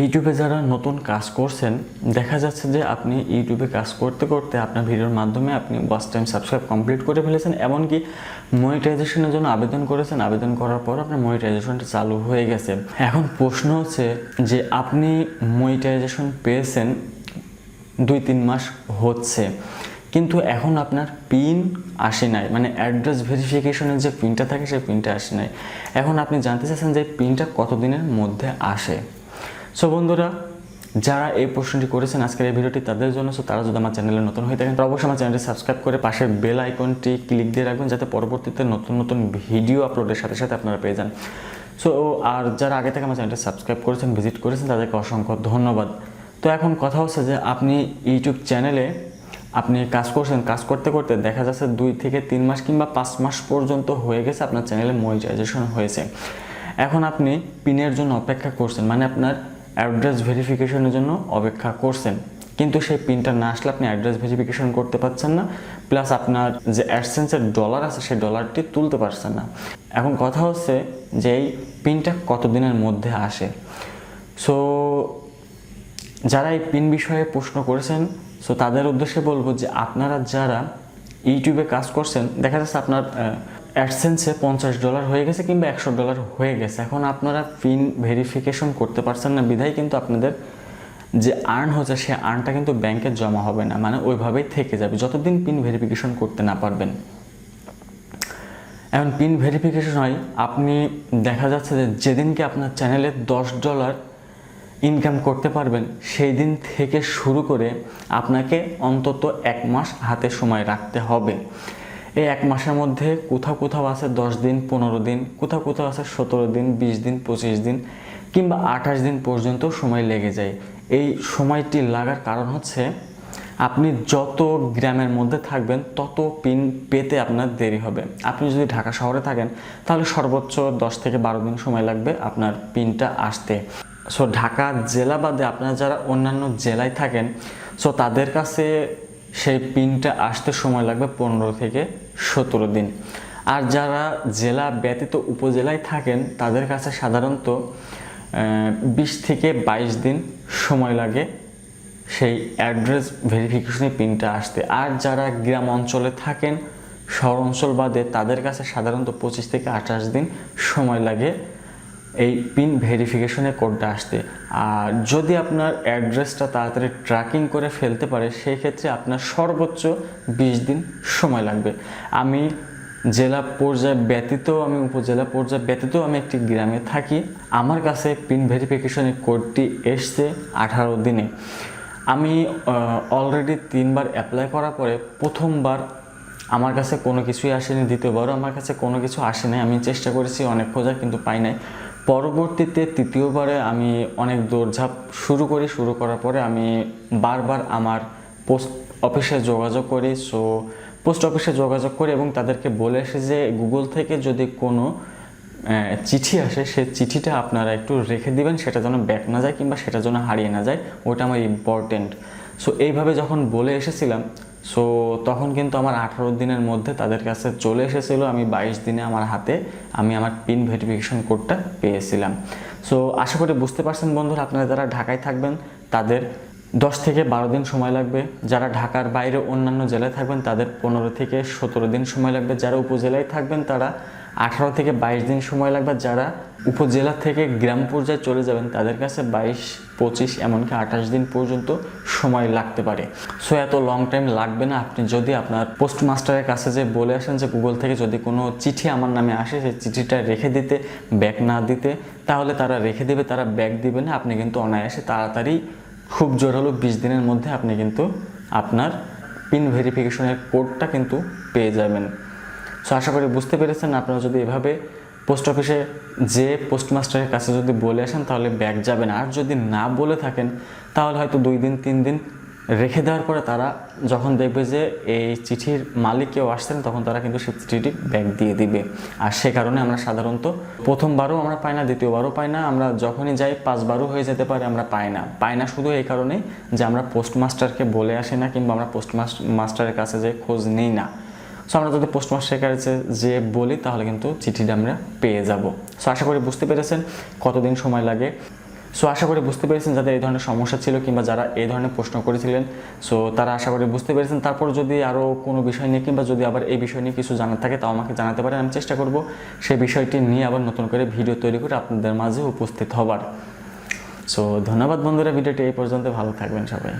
ইউটিউবে যারা নতুন কাজ করছেন, দেখা যাচ্ছে যে আপনি ইউটিউবে কাজ করতে করতে আপনার ভিডিওর মাধ্যমে আপনি ওয়াচ টাইম সাবস্ক্রাইব কমপ্লিট করে ফেলেছেন, এমনকি মনিটাইজেশনের জন্য আবেদন করেছেন। আবেদন করার পর আপনার মনিটাইজেশনটা চালু হয়ে গেছে। এখন প্রশ্ন হচ্ছে যে আপনি মনিটাইজেশন পেয়েছেন দুই তিন মাস হচ্ছে, কিন্তু এখন আপনার পিন আসে নাই। মানে অ্যাড্রেস ভেরিফিকেশনের যে পিনটা থাকে, সেই পিনটা আসে নাই। এখন আপনি জানতে চাচ্ছেন যে পিনটা কতদিনের মধ্যে আসে? সো বন্ধুরা, যারা এই প্রশ্নটি করেছেন আজকের এই ভিডিওটি তাদের জন্য সো তারা যদি আমার চ্যানেলে নতুন হয়ে থাকেন তো অবশ্যই আমার চ্যানেলটি সাবস্ক্রাইব করে পাশের বেল আইকনটি ক্লিক দিয়ে রাখবেন, যাতে পরবর্তীতে নতুন নতুন ভিডিও আপলোডের সাথে সাথে আপনারা পেয়ে যান। সো আর যারা আগে থেকে আমার চ্যানেলটি সাবস্ক্রাইব করেছেন ভিজিট করেছেন, তাদেরকে অসংখ্য ধন্যবাদ। তো এখন কথা হচ্ছে যে, আপনি ইউটিউব চ্যানেলে আপনি কাজ করছেন, কাজ করতে করতে দেখা যাচ্ছে দুই থেকে তিন মাস কিংবা পাঁচ মাস পর্যন্ত হয়ে গেছে আপনার চ্যানেলে মনিটাইজেশন হয়েছে। এখন আপনি পিনের জন্য অপেক্ষা করছেন মানে আপনার অ্যাড্রেস ভেরিফিকেশনের জন্য অপেক্ষা করছেন। কিন্তু সেই পিনটা না আসলে আপনি অ্যাড্রেস ভেরিফিকেশন করতে পারছেন না প্লাস আপনার যে অ্যাডসেন্সের ডলার আছে, সেই ডলারটি তুলতে পারছেন না। এখন কথা হচ্ছে যে এই পিনটা কতদিনের মধ্যে আসে? সো যারা এই পিন বিষয়ে প্রশ্ন করেছেন সো তাদের উদ্দেশ্যে বলব যে আপনারা যারা ইউটিউবে কাজ করছেন, দেখা যাচ্ছে আপনার অ্যাডসেন্সে পঞ্চাশ ডলার হয়ে গেছে কিংবা একশো ডলার হয়ে গেছে। এখন আপনারা পিন ভেরিফিকেশন করতে পারছেন না। বিধায় কিন্তু আপনাদের যে আর্ন হচ্ছে, সে আর্নটা কিন্তু ব্যাংকে জমা হবে না। মানে ওইভাবেই থেকে যাবে। যতদিন পিন ভেরিফিকেশন করতে না পারবেন। এখন পিন ভেরিফিকেশন হয়, আপনি দেখা যাচ্ছে যে যেদিনকে আপনার চ্যানেলে দশ ডলার ইনকাম করতে পারবেন, সেই দিন থেকে শুরু করে আপনাকে অন্তত এক মাস হাতে সময় রাখতে হবে। এই এক মাসের মধ্যে কোথাও কোথাও আছে দশ দিন, পনেরো দিন, কোথাও কোথাও আছে সতেরো দিন, বিশ দিন, পঁচিশ দিন কিংবা আঠাশ দিন পর্যন্ত সময় লেগে যায়। এই সময়টি লাগার কারণ হচ্ছে আপনি যত গ্রামের মধ্যে থাকবেন, তত পিন পেতে আপনার দেরি হবে। আপনি যদি ঢাকা শহরে থাকেন, তাহলে সর্বোচ্চ দশ থেকে বারো দিন সময় লাগবে আপনার পিনটা আসতে। সো ঢাকা জেলা বাদে আপনারা যারা অন্যান্য জেলায় থাকেন সো তাদের কাছে সেই পিনটা আসতে সময় লাগবে পনেরো থেকে সতেরো দিন। আর যারা জেলা ব্যতীত উপজেলায় থাকেন, তাদের কাছে সাধারণত বিশ থেকে বাইশ দিন সময় লাগে সেই অ্যাড্রেস ভেরিফিকেশনের পিনটা আসতে। আর যারা গ্রাম অঞ্চলে থাকেন, শহর অঞ্চল বাদে, তাদের কাছে সাধারণত পঁচিশ থেকে আঠাশ দিন সময় লাগে এই পিন ভেরিফিকেশনের কোডটা আসতে। আর যদি আপনার অ্যাড্রেসটা তাড়াতাড়ি ট্র্যাকিং করে ফেলতে পারে, সেই ক্ষেত্রে আপনার সর্বোচ্চ বিশ দিন সময় লাগবে। আমি জেলা পর্যায়ে ব্যতীত, আমি উপজেলা পর্যায়ে ব্যতীত আমি একটি গ্রামে থাকি। আমার কাছে পিন ভেরিফিকেশনের কোডটি এসছে আঠারো দিনে। আমি অলরেডি তিনবার অ্যাপ্লাই করার পরে প্রথমবার আমার কাছে কোনো কিছুই আসেনি, দ্বিতীয়বারও আমার কাছে কোনো কিছু আসেনি আমি চেষ্টা করেছি অনেক খোঁজার, কিন্তু পাই নাই। পরবর্তীতে তৃতীয়বারে আমি অনেক দৌড়ঝাঁপ শুরু করি, শুরু করার পরে আমি বারবার আমার পোস্ট অফিসে যোগাযোগ করি। সো, পোস্ট অফিসে যোগাযোগ করি এবং তাদেরকে বলে এসে যে, গুগল থেকে যদি কোনো চিঠি আসে, সে চিঠিটা আপনারা একটু রেখে দিবেন, সেটা যেন ব্যাক না যায় কিংবা সেটা যেন হারিয়ে না যায় ওটা আমার ইম্পর্টেন্ট সো, এইভাবে যখন বলে এসেছিলাম সো তখন কিন্তু আমার আঠারো দিনের মধ্যে তাদের কাছে চলে এসেছিল। আমি বাইশ দিনে আমার হাতে আমি আমার পিন ভেরিফিকেশন কোডটা পেয়েছিলাম। সো আশা করি বুঝতে পারছেন বন্ধুরা, আপনারা যারা ঢাকায় থাকবেন, তাদের দশ থেকে বারো দিন সময় লাগবে। যারা ঢাকার বাইরে অন্যান্য জেলায় থাকবেন, তাদের পনেরো থেকে সতেরো দিন সময় লাগবে। যারা উপজেলায় থাকবেন, তারা আঠারো থেকে বাইশ দিন সময় লাগবে। যারা উপজেলা থেকে গ্রাম পর্যায়ে চলে যাবেন, তাদের কাছে বাইশ, পঁচিশ, এমনকি আঠাশ দিন পর্যন্ত সময় লাগতে পারে। সো, এত লং টাইম লাগবে না। আপনি যদি আপনার পোস্ট মাস্টারের কাছে যে বলে আসেন যে গুগল থেকে যদি কোনো চিঠি আমার নামে আসে, সেই চিঠিটা রেখে দিতে ব্যাক না দিতে, তাহলে তারা রেখে দেবে, তারা ব্যাক দিবে না। আপনি কিন্তু অনায়াসে তাড়াতাড়ি খুব জোর হলো বিশ দিনের মধ্যে আপনি কিন্তু আপনার পিন ভেরিফিকেশনের কোডটা কিন্তু পেয়ে যাবেন। সো আশা করি বুঝতে পেরেছেন। আপনারা যদি এভাবে পোস্ট অফিসে যে পোস্টমাস্টারের কাছে যদি বলে আসেন, তাহলে ব্যাগ যাবেন আর যদি না বলে থাকেন, তাহলে হয়তো দুই দিন, তিন দিন রেখে দেওয়ার পরে তারা যখন দেখবে যে এই চিঠির মালিক কেউ আসছেন, তখন তারা কিন্তু সেই চিঠিটি ব্যাগ দিয়ে দিবে। আর সে কারণে আমরা সাধারণত প্রথমবারও আমরা পাই না, দ্বিতীয়বারও পাই না, আমরা যখনই যাই পাঁচবারও হয়ে যেতে পারে আমরা পাই না। পাই না শুধু এই কারণেই যে আমরা পোস্টমাস্টারকে বলে আসি না কিংবা আমরা পোস্টমাস্টারের কাছে যে খোঁজ নিই না। সো আমরা যদি পোস্টমাস্টারের কাছে যে বলি, তাহলে কিন্তু চিঠিটা আমরা পেয়ে যাব। সো আশা করি বুঝতে পেরেছেন কতদিন সময় লাগে। সো আশা করি বুঝতে পেরেছেন যাদের এই ধরনের সমস্যা ছিল কিংবা যারা এই ধরনের প্রশ্ন করেছিলেন। সো তারা আশা করি বুঝতে পেরেছেন। তারপর যদি আরও কোনো বিষয় নিয়ে কিংবা যদি আবার এই বিষয় নিয়ে কিছু জানার থাকে, তাও আমাকে জানাতে পারেন, আমি চেষ্টা করব সেই বিষয়টি নিয়ে আবার নতুন করে ভিডিও তৈরি করে আপনাদের মাঝে উপস্থিত হবার। সো ধন্যবাদ বন্ধুরা, ভিডিওটি এই পর্যন্ত, ভালো থাকবেন সবাই।